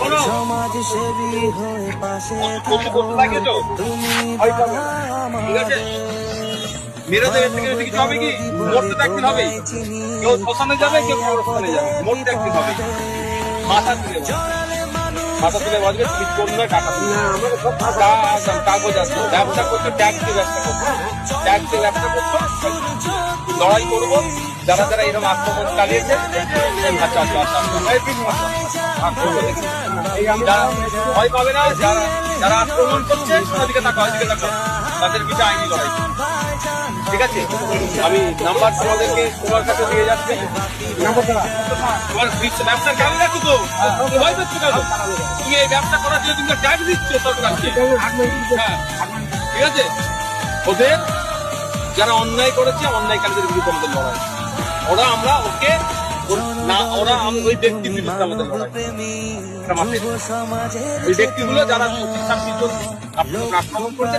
সমাজ সেবী হয়ে পাশে থাকে। তুমি ভয় পাবে না। ঠিক আছে? মেরে দেবে থেকে কিছু হবে কি? মরতে তো একদিন হবে। কেউ শ্মশানে যাবে কেউ কবরস্থানে যাবে। মরতে একদিন হবে। মাথা তুলে। মাথা তুলে বাজবে তুমি কোন টাকা কাগজ আছে। ব্যবসা করছ ট্যাক্স দিয়ে ব্যবসা করছ। ট্যাক্স দিয়ে ব্যবসা করছ। লড়াই করব। যারা যারা এরকম আক্রমণ চালিয়েছে আচ্ছা আচ্ছা। আচ্ছা ঠিক আছে? আমি নাম্বার তোমাদেরকে তোমার কাছে দিয়ে যাচ্ছি। তোমার তো ভয় পাচ্ছ কেন? তুমি এই ব্যবসা করার জন্য তুমি ট্যাক্স দিচ্ছ হ্যাঁ। ঠিক আছে? ওদের যারা অন্যায় করেছে, অন্যায়কারীদের বিরুদ্ধে আমাদের লড়াই। ওরা আমরা ওকে না ওরা ওই ব্যক্তির বিরুদ্ধে আমাদের। ওই ব্যক্তিগুলো যারা আক্রমণ করছে